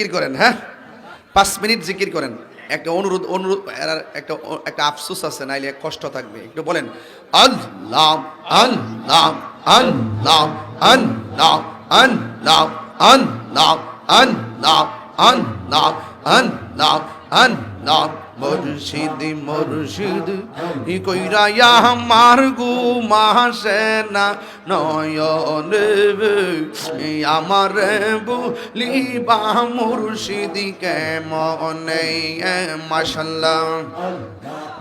জিকির করেন হ্যাঁ পাঁচ মিনিট জিকির করেন একটা অনুরোধ অনুরোধ একটা একটা আফসোস আছে নাইলে কষ্ট থাকবে একটু বলেন আল্লাহ আল্লাহ আল্লাহ আল্লাহ আল্লাহ আল্লাহ মুর্শিদ মুর্শিদ ই কইরা আমার গু মাসে না নয়ন আমার বলিবা মুর্শিদ কেমনে? মাশাল্লাহ।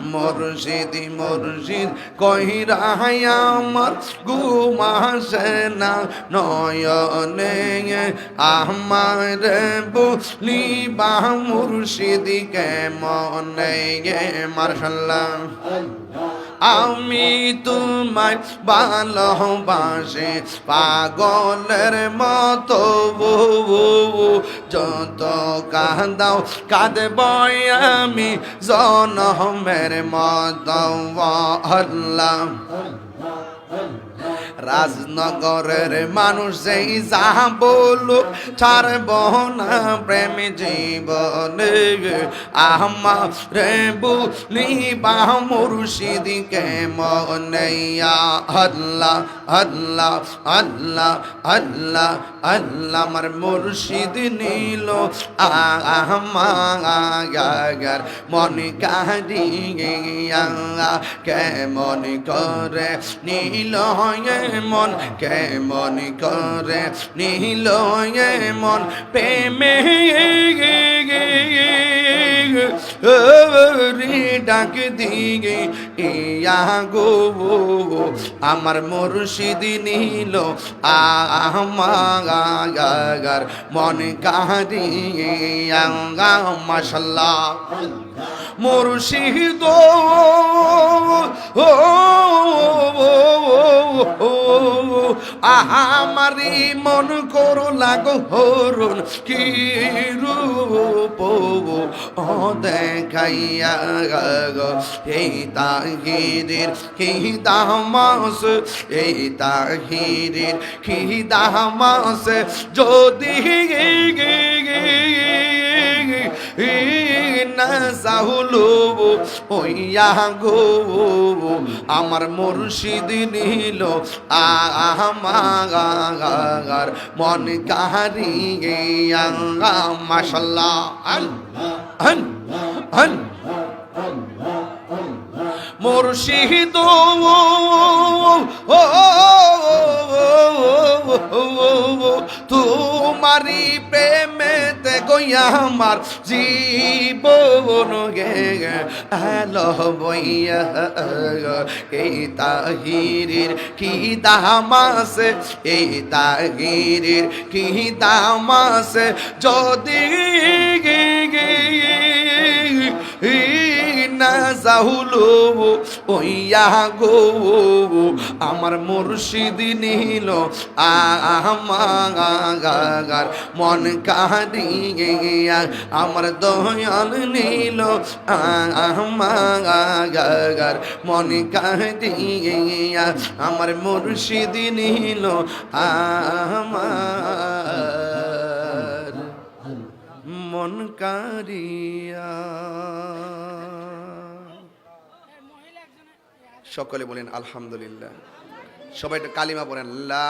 মরজিদি মরজিদ কহিরাই আমার না নয়নে আমার বলি বা মুর্শিদি কে মনে মার্শাল্লাহ আমি তোমায় ভালোবাসে পাগলের মতো যত কাঁদাও কাঁদব আমি জনমের মতো আল্লাহ। রাজনগরের মানুষ যেই যাহা বলুক, ছাড়ব না প্রেম জীবনে। আমার রে বলি বা মুর্শিদিকে মনেয়া আল্লাহ আল্লাহ আল্লাহ আল্লাহ আল্লাহ। আমার মুর্শিদ নীল আমার মন কাহিয়া কেমন করে নীল মন কেমন করে নীল মন প্রেমে? ডাক দিগে ইয়া গো, আমার মুর্শিদ নীল আমার মন কাহিয়া মাশাল্লাহ। মুর্শিদ আহামারি মন করো লাগো হরুন কি রূপ দেখাইয়া এই তাহিরের কি দামাস? এই তাহিরের কি দামাস? যদি জাহুলু হইয়া গো আমার মুর্শিদ নিল আমার মন কাহারি মাসাল্লাহ হন হন মুর্শিদ ও তোমারি প্রেমে কইয়া আমার জীবন গে গেল বইয়া এই তাহিরের কি দাম এই তাহিরের কি দাম যদি গে গে যাহুলো ওইয়া গো আমার মুর্শিদ নীল আমার মন কাহিয়া আমার দয়াল নীল আমার মন কাহিয়া আমার মুর্শিদ নীল আমার মন কারিয়া সকলে বলেন আলহামদুলিল্লাহ। সবাই কালিমা পড়েন লা